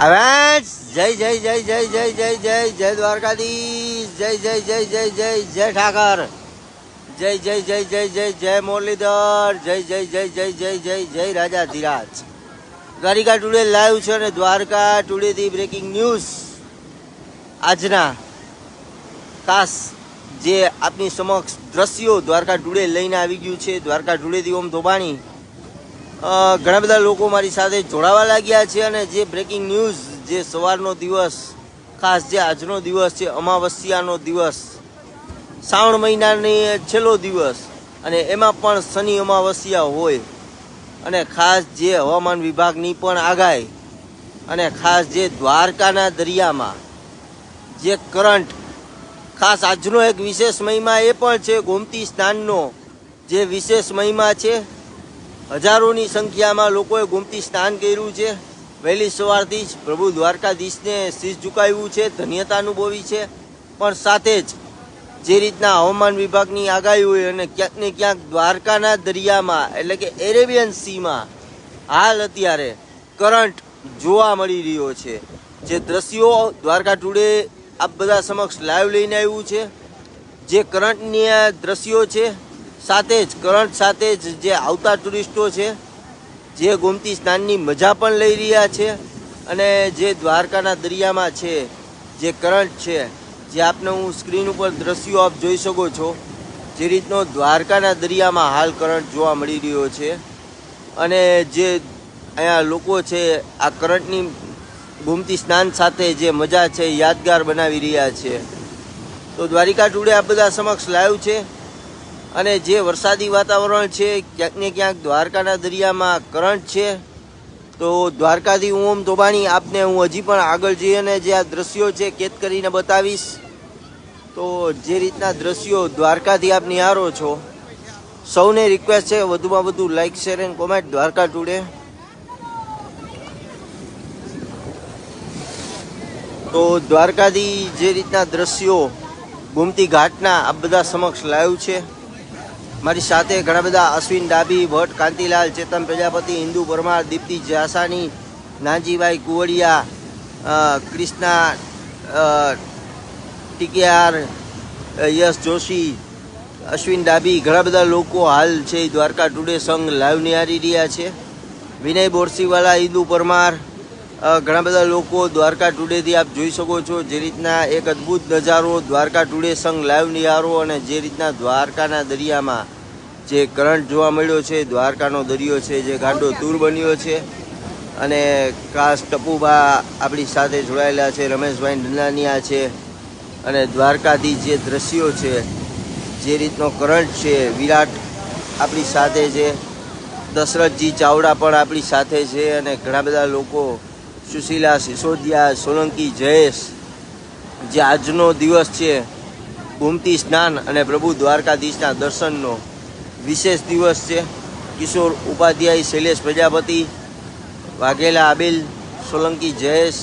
હવે જય જય જય જય જય જય જય જય દ્વારકાધીશ જય જય જય જય જય જય ઠાકર જય જય જય જય જય જય મુરલીધર જય જય જય જય જય જય જય રાજા ધીરાજ દ્વારિકા ટુડે લાઈવ છે અને દ્વારકા ટુડેથી બ્રેકિંગ ન્યૂઝ આજના ખાસ જે આપની સમક્ષ દ્રશ્યો દ્વારકા ટુડે લઈને આવી ગયું છે દ્વારકા ટુડેથી ઓમ ધોબાણી ઘણા બધા લોકો મારી સાથે જોડાવા લાગ્યા છે અને જે બ્રેકિંગ ન્યૂઝ જે સવારનો દિવસ, ખાસ જે આજનો દિવસ છે, અમાવસ્યાનો દિવસ, શ્રાવણ મહિનાની છેલ્લો દિવસ, અને એમાં પણ શનિ અમાવસ્યા હોય, અને ખાસ જે હવામાન વિભાગની પણ આગાહી, અને ખાસ જે દ્વારકાના દરિયામાં, જે કરંટ ખાસ આજનો એક વિશેષ મહિમા એ પણ છે, ગોમતી સ્નાનનો જે વિશેષ મહિમા છે હજારોની સંખ્યામાં લોકોએ ગોમતી સ્નાન કર્યું છે. વહેલી સવારથી જ પ્રભુ દ્વારકાધીશને શીશ ઝુકાવ્યું છે, ધન્યતા અનુભવી છે. પણ સાથે જ જે રીતના હવામાન વિભાગની આગાહી હોય અને ક્યાંક ને ક્યાંક દ્વારકાના દરિયામાં, એટલે કે એરેબિયન સીમાં, હાલ અત્યારે કરંટ જોવા મળી રહ્યો છે. જે દ્રશ્યો દ્વારકા ટુડે આપ બધા સમક્ષ લાઈવ લઈને આવ્યું છે. જે કરંટની દ્રશ્યો છે સાથે જ, કરંટ સાથે જ જે આવતા ટુરિસ્ટો છે, જે ગોમતી સ્નાનની મજા પણ લઈ રહ્યા છે અને જે દ્વારકાના દરિયામાં છે, જે કરંટ છે, જે આપને હું સ્ક્રીન ઉપર દ્રશ્યો આપ જોઈ શકો છો, જે રીતનો દ્વારકાના દરિયામાં હાલ કરંટ જોવા મળી રહ્યો છે અને જે અહીંયા લોકો છે, આ કરંટની ગોમતી સ્નાન સાથે જે મજા છે, યાદગાર બનાવી રહ્યા છે. તો દ્વારિકા ટુડે આ બધા સમક્ષ લાઈવ છે. અને જે વરસાદી વાતાવરણ છે, ક્યાંક ને ક્યાંક દ્વારકાના દરિયામાં કરંટ છે, તો દ્વારકાથી ઓમ તોબાણી આપને હું હજી પણ આગળ જઈ અને જે આ દ્રશ્યો છે, કેદ કરીને બતાવીશ. તો જે રીતના દ્રશ્યો દ્વારકાથી આપ નિહારો છો, સૌને રિક્વેસ્ટ છે, વધુમાં વધુ like share and comment Dwarka today તો દ્વારકાથી જે રીતના દ્રશ્યો, ગોમતી ઘાટના આ બધા સમક્ષ લાવ્યું છે. મારી સાથે ઘણા બધા અશ્વિન ડાબી ભટ્ટ કાંતિલાલ, ચેતન પ્રજાપતિ, હિન્દુ પરમાર, દીપ્તિ જાસાની નાનજીભાઈ કુવડિયા ક્રિષ્ના ટીકેઆર યશ જોશી, અશ્વિન ડાબી, ઘણા બધા લોકો હાલ છે દ્વારકા ટુડે સંઘ લાઈવ નિહારી રહ્યા છે. વિનય બોરસીવાલા, હિન્દુ પરમાર ઘણા બધા લોકો દ્વારકા ટુડેથી આપ જોઈ શકો છો જે રીતના એક અદ્ભુત નજારો દ્વારકા ટુડે સંઘ લાઈવ નિહારો અને જે રીતના દ્વારકાના દરિયામાં જે કરંટ જોવા મળ્યો છે, દ્વારકાનો દરિયો છે, જે ગાંડો તૂર બન્યો છે અને ખાસ ટપુબા આપણી સાથે જોડાયેલા છે, રમેશભાઈ ડંડાનિયા છે અને દ્વારકાથી જે દ્રશ્યો છે, જે રીતનો કરંટ છે, વિરાટ આપણી સાથે છે, દશરથજી ચાવડા પણ આપણી સાથે છે અને ઘણા બધા લોકો સુશીલા, સિસોદિયા, સોલંકી, જયેશ, જે આજનો દિવસ છે, ગોમતી સ્નાન અને પ્રભુ દ્વારકાધીશના દર્શનનો વિશેષ દિવસ છે. કિશોર ઉપાધ્યાય, શૈલેષ પ્રજાપતિ, વાઘેલા આબિલ, સોલંકી, જયેશ,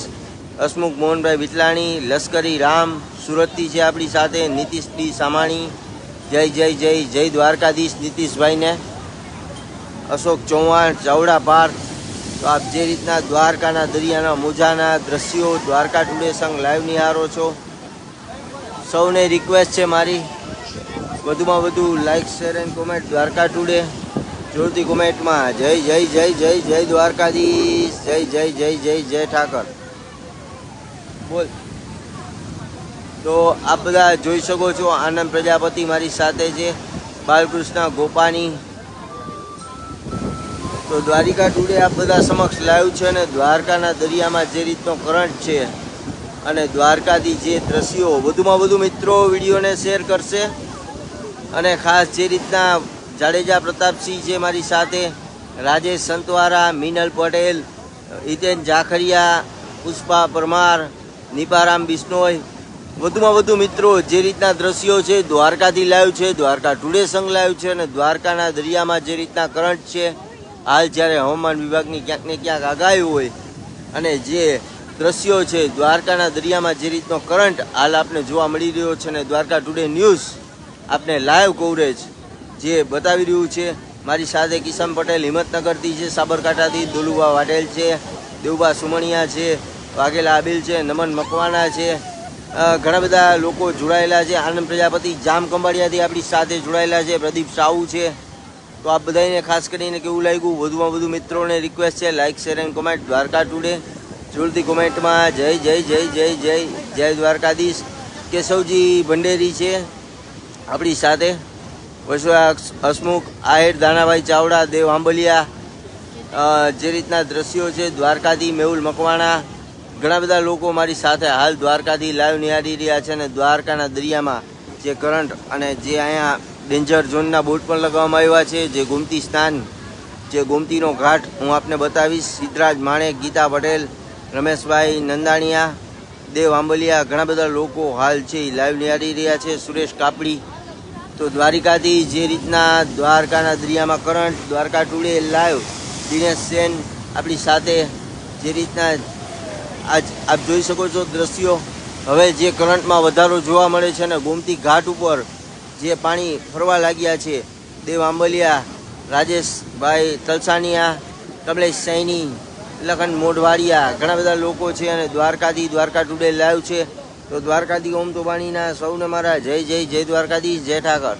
હસમુખ મોહનભાઈ વિટલાણી, લશ્કરી રામ, સુરતથી છે આપણી સાથે નીતિશ ડી સામાણી. જય જય જય જય દ્વારકાધીશ નીતિશભાઈને. અશોક ચૌહાણ, ચાવડા પાર્થ તો આપ જે રીતના દ્વારકાના દરિયાના મોજાના દ્રશ્યો દ્વારકા ટુડે સંગ લાઈવ નિહારો છો, સૌને રિક્વેસ્ટ છે મારી, વધુમાં વધુ like share and comment Dwarka today. જોરથી કોમેન્ટમાં જય જય જય જય જય દ્વારકાધીશ, જય જય જય જય જય ઠાકર. બોલ. તો આપ બધા જોઈ શકો છો આનંદ પ્રજાપતિ મારી સાથે છે, બાલકૃષ્ણ ગોપાની તો દ્વારિકા ટુડે આપ બધા સમક્ષ લાઈવ છે અને દ્વારકાના દરિયામાં જે રીતનો કરંટ છે અને દ્વારકાથી જે દ્રશ્યો વધુમાં વધુ મિત્રો વિડીયોને શેર કરશે અને ખાસ જે રીતના જાડેજા પ્રતાપસિંહ છે મારી સાથે, રાજેશ સંતવારા, મિનલ પટેલ, હિતેન જાખરિયા, પુષ્પા પરમાર, નિપારામ બિશ્નોય, વધુમાં વધુ મિત્રો જે રીતના દ્રશ્યો છે દ્વારકાથી લાઈવ છે, દ્વારકા ટુડે સંગ લાવ્યું છે અને દ્વારકાના દરિયામાં જે રીતના કરંટ છે હાલ જ્યારે હવામાન વિભાગની ક્યાંક ને ક્યાંક આગાહી હોય અને જે દ્રશ્યો છે, દ્વારકાના દરિયામાં જે રીતનો કરંટ હાલ આપને જોવા મળી રહ્યો છે અને દ્વારકા ટુડે ન્યૂઝ આપને લાઈવ કવરેજ જે બતાવી રહ્યું છે. મારી સાથે કિશન પટેલ, હિંમતનગરથી છે, સાબરકાંઠાથી દુલુભા વાટેલ છે, દેવભા સુમણિયા છે, વાઘેલા આબિલ છે, નમન મકવાણા છે. ઘણા બધા લોકો જોડાયેલા છે. આનંદ પ્રજાપતિ જામ કંબાડિયાથી આપણી સાથે જોડાયેલા છે. પ્રદીપ સાહુ છે. તો આ બધાને ખાસ કરીને કેવું લાગ્યું? વધુમાં વધુ મિત્રોને રિક્વેસ્ટ છે like share and comment Dwarka today જોરથી કોમેન્ટમાં જય જય જય જય જય જય દ્વારકાધીશ કેશવજી ભંડેરી છે આપણી સાથે. વૈશ્વાસ, હસમુખ, આહિર દાનાભાઈ ચાવડા, દેવ આંબલિયા જે રીતના દ્રશ્યો છે દ્વારકાથી મેહુલ મકવાણા, ઘણા બધા લોકો મારી સાથે હાલ દ્વારકાથી લાઈવ નિહાળી રહ્યા છે અને દ્વારકાના દરિયામાં જે કરંટ અને જે અહીંયા ડેન્જર ઝોનના બોર્ડ પણ લગાવવામાં આવ્યા છે. જે ગોમતી સ્થાન, જે ગોમતીનો ઘાટ હું આપને બતાવીશ. સિદ્ધરાજ માણેક, ગીતા પટેલ, રમેશભાઈ નંદાણીયા, દેવ આંબલિયા, ઘણા બધા લોકો હાલ છે લાઈવ નિહાળી રહ્યા છે. સુરેશ કાપડી, તો દ્વારિકાથી જે રીતના દ્વારકાના દરિયામાં current, Dwarka today live Dinesh Sen આપણી સાથે જે રીતના આજ આપ જોઈ શકો છો દ્રશ્યો. હવે જે કરંટમાં વધારો જોવા મળે છે ને ગોમતી ઘાટ ઉપર જે પાણી ફરવા લાગ્યા છે, દેવ આંબલિયા, રાજેશભાઈ તલસાનિયા, કમલેશ સૈની, લખન મોઢવાડિયા, ઘણા બધા લોકો છે અને દ્વારકાથી દ્વારકા ટુડે લાઈવ છે. તો દ્વારકાધી ઓમ તો બાણીના સૌને મારા જય જય જય દ્વારકાધી જય ઠાકર.